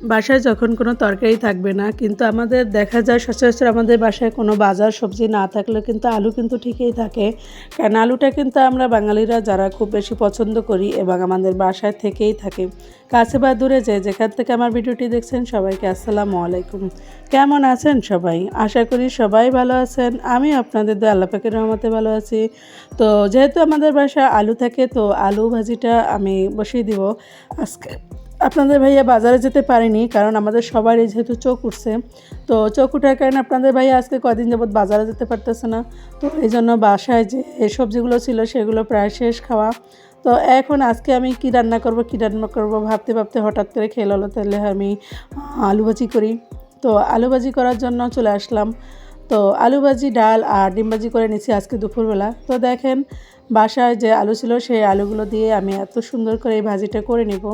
বাসায় যখন কোনো তরকারি থাকবে না, কিন্তু আমাদের দেখা যায় সচরাচর আমাদের বাসায় কোনো বাজার সবজি না থাকলে কিন্তু আলু কিন্তু ঠিকই থাকে। কারণ আলুটা কিন্তু আমরা বাঙালিরা যারা খুব বেশি পছন্দ করি এবং আমাদের বাসায় থেকেই থাকে। কাছে বা দূরে যে যেখান থেকে আমার ভিডিওটি দেখছেন সবাইকে আসসালামু আলাইকুম। কেমন আছেন সবাই? আশা করি সবাই ভালো আছেন। আমি আপনাদের দু আল্লাহ পাকের রহমতে ভালো আছি। তো যেহেতু আমাদের বাসায় আলু থাকে, তো আলু ভাজিটা আমি বসিয়ে দিব আজকে। আপনাদের ভাইয়া বাজারে যেতে পারেনি, কারণ আমাদের সবারই যেহেতু চোখ উঠছে। তো চোখ উঠার কারণে আপনাদের ভাইয়া আজকে কদিন যাবৎ বাজারে যেতে পারতেছে না। তো এই জন্য বাসায় যে এই সবজিগুলো ছিল, সেগুলো প্রায় শেষ খাওয়া। তো এখন আজকে আমি কি রান্না করব, কি রান্না করব ভাবতে ভাবতে হঠাৎ করে খেয়ে হলো তাহলে আমি আলু ভাজি করি। তো আলু ভাজি করার জন্য চলে আসলাম। তো আলু ভাজি, ডাল আর ডিম ভাজি করে নিচ্ছি আজকে দুপুরবেলা। তো দেখেন, বাসায় যে আলু ছিল, সেই আলুগুলো দিয়ে আমি এত সুন্দর করে এই ভাজিটা করে নিব।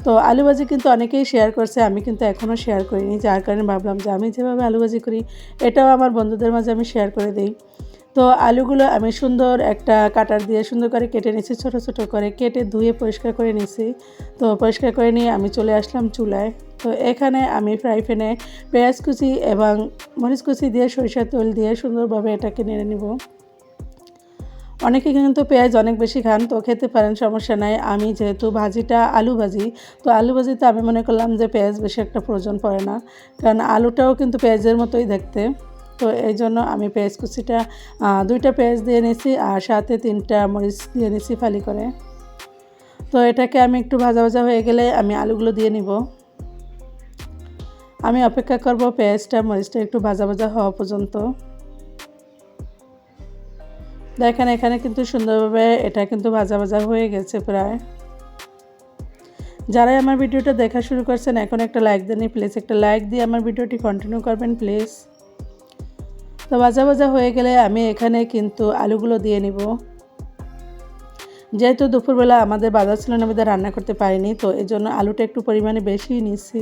তো আলু ভাজি কিন্তু অনেকেই শেয়ার করছে, আমি কিন্তু এখনও শেয়ার করিনি, যার কারণে ভাবলাম যে আমি যেভাবে আলু ভাজি করি, এটাও আমার বন্ধুদের মাঝে আমি শেয়ার করে দিই। তো আলুগুলো আমি সুন্দর একটা কাটার দিয়ে সুন্দর করে কেটে নিয়েছি, ছোট ছোট করে কেটে ধুয়ে পরিষ্কার করে নিয়েছি। তো পরিষ্কার করে নিয়ে আমি চলে আসলাম চুলায়। তো এখানে আমি ফ্রাই প্যানে পেঁয়াজ কুচি এবং মরিচ কুচি দিয়ে সরিষার তেল দিয়ে সুন্দরভাবে এটাকে নেড়ে নিব। অনেকে কিন্তু পেঁয়াজ অনেক বেশি খান, তো খেতে পারেন, সমস্যা নাই। আমি যেহেতু ভাজিটা আলু ভাজি, তো আলু ভাজিতে আমি মনে করলাম যে পেঁয়াজ বেশি একটা প্রয়োজন পড়ে না। কারণ আলুটাও কিন্তু পেঁয়াজের মতোই দেখতে। তো এই জন্য আমি পেঁয়াজ কুচিটা দুইটা পেঁয়াজ দিয়ে নিয়েছি আর সাথে তিনটা মরিচ দিয়ে নিয়েছি ফালি করে। তো এটাকে আমি একটু ভাজা ভাজা হয়ে গেলে আমি আলুগুলো দিয়ে নিব। আমি অপেক্ষা করব পেঁয়াজটা, মরিচটা একটু ভাজা ভাজা হওয়া পর্যন্ত। দেখেন, এখানে কিন্তু সুন্দরভাবে এটা কিন্তু ভাজা ভাজা হয়ে গেছে প্রায়। যারাই আমার ভিডিওটা দেখা শুরু করছেন, এখন একটা লাইক দেন প্লিজ একটা লাইক দিয়ে আমার ভিডিওটি কন্টিনিউ করবেন প্লিজ তো ভাজা ভাজা হয়ে গেলে আমি এখানে কিন্তু আলুগুলো দিয়ে নিব। যেহেতু দুপুরবেলা আমাদের বাজার ছিল না রান্না করতে পারিনি, তো এই জন্য আলুটা একটু পরিমাণে বেশি নিচ্ছি।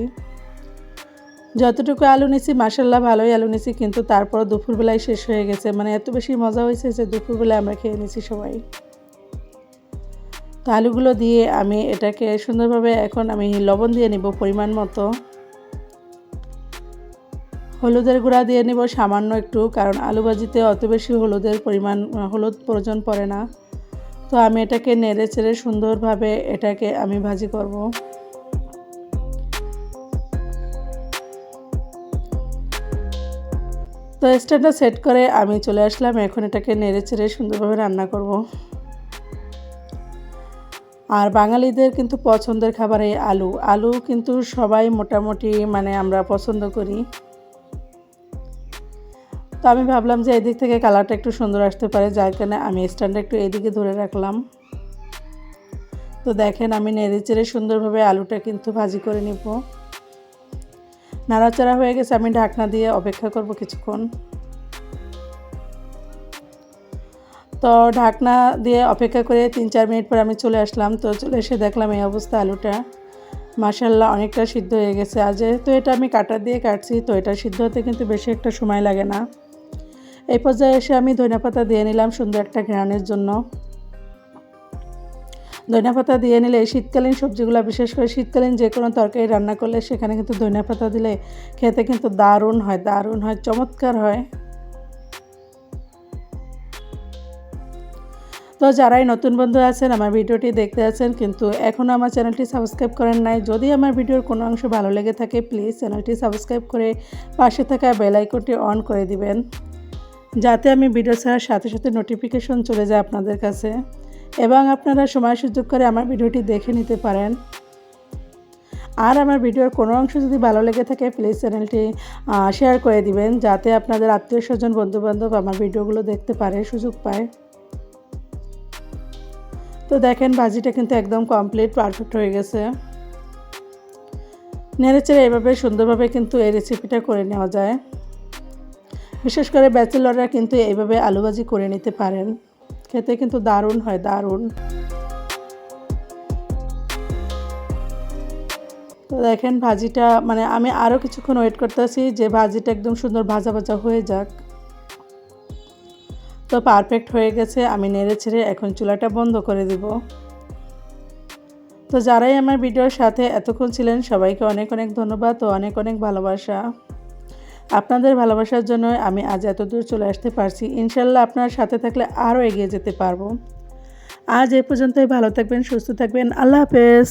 যতটুকু আলু নিছি মাসাল্লাহ ভালোই আলু নিছি, কিন্তু তারপর দুপুরবেলায় শেষ হয়ে গেছে। মানে এত বেশি মজা হয়েছে যে দুপুরবেলায় আমরা খেয়ে নিছি সবাই। তো আলুগুলো দিয়ে আমি এটাকে সুন্দরভাবে এখন আমি লবণ দিয়ে নিব পরিমাণ মতো। হলুদের গুঁড়া দিয়ে নিব সামান্য একটু, কারণ আলু ভাজিতে অত বেশি হলুদের পরিমাণ, হলুদ প্রয়োজন পড়ে না। তো আমি এটাকে নেড়ে চেড়ে সুন্দরভাবে এটাকে আমি ভাজি করব। তো স্ট্যান্ডটা সেট করে আমি চলে আসলাম। এখন এটাকে নেড়ে চেড়ে সুন্দরভাবে রান্না করব। আর বাঙালিদের কিন্তু পছন্দের খাবার এই আলু। আলু কিন্তু সবাই মোটামুটি মানে আমরা পছন্দ করি। তো আমি ভাবলাম যে এদিক থেকে কালারটা একটু সুন্দর আসতে পারে, যার কারণে আমি স্ট্যান্ডটা একটু এদিকে ধরে রাখলাম। তো দেখেন আমি নেড়ে চেড়ে সুন্দরভাবে আলুটা কিন্তু ভাজি করে নিব। নাড়াচাড়া হয়ে গেছে, আমি ঢাকনা দিয়ে অপেক্ষা করব কিছুক্ষণ। তো ঢাকনা দিয়ে অপেক্ষা করে তিন চার মিনিট পর আমি চলে আসলাম। তো চলে এসে দেখলাম এই অবস্থা আলুটা। মাসাল্লাহ অনেকটা সিদ্ধ হয়ে গেছে। আর যেহেতু এটা আমি কাটা দিয়ে কাটছি, তো এটা সিদ্ধ হতে কিন্তু বেশি একটা সময় লাগে না। এই পর্যায়ে এসে আমি ধনিয়া পাতা দিয়ে নিলাম সুন্দর একটা ঘ্রাণের জন্য। ধনিয়া পাতা দিয়ে নিলে এই শীতকালীন সবজিগুলো, বিশেষ করে শীতকালীন যে কোনো তরকারি রান্না করলে সেখানে কিন্তু ধনিয়া পাতা দিলে খেতে কিন্তু দারুণ হয় দারুণ হয়, চমৎকার হয়। তো যারাই নতুন বন্ধু আছেন, আমার ভিডিওটি দেখতে আছেন, কিন্তু এখনও আমার চ্যানেলটি সাবস্ক্রাইব করেন নাই, যদি আমার ভিডিওর কোনো অংশ ভালো লেগে থাকে, প্লিজ চ্যানেলটি সাবস্ক্রাইব করে পাশে থাকা বেলাইকনটি অন করে দিবেন, যাতে আমি ভিডিও ছাড়ার সাথে সাথে নোটিফিকেশন চলে যায় আপনাদের কাছে। এবং আপনারা সময় সুযোগ করে আমার ভিডিওটি দেখে নিতে পারেন। আর আমার ভিডিওর কোনো অংশ যদি ভালো লেগে থাকে প্লিজ চ্যানেলটি শেয়ার করে দিবেন, যাতে আপনাদের আত্মীয় স্বজন, বন্ধুবান্ধব আমার ভিডিওগুলো দেখতে পারে, সুযোগ পায়। তো দেখেন ভাজিটা কিন্তু একদম কমপ্লিট পারফেক্ট হয়ে গেছে। নেড়েচেড়ে এভাবে সুন্দরভাবে কিন্তু এই রেসিপিটা করে নেওয়া যায়। বিশেষ করে ব্যাচেলররা কিন্তু এইভাবে আলু ভাজি করে নিতে পারেন। খেতে কিন্তু দারুণ হয়, দারুণ। তো দেখেন ভাজিটা মানে আমি আরও কিছুক্ষণ ওয়েট করতেছি যে ভাজিটা একদম সুন্দর ভাজা ভাজা হয়ে যাক। তো পারফেক্ট হয়ে গেছে, আমি নেড়ে ছেড়ে এখন চুলাটা বন্ধ করে দিব। তো যারাই আমার ভিডিওর সাথে এতক্ষণ ছিলেন, সবাইকে অনেক অনেক ধন্যবাদ ও অনেক অনেক ভালোবাসা। আপনাদের ভালোবাসার জন্য আমি আজ এত দূর চলে আসতে পারছি। ইনশাল্লাহ আপনার সাথে থাকলে আরও এগিয়ে যেতে পারব। আজ এ পর্যন্তই ভালো থাকবেন, সুস্থ থাকবেন। আল্লাহ হাফেজ।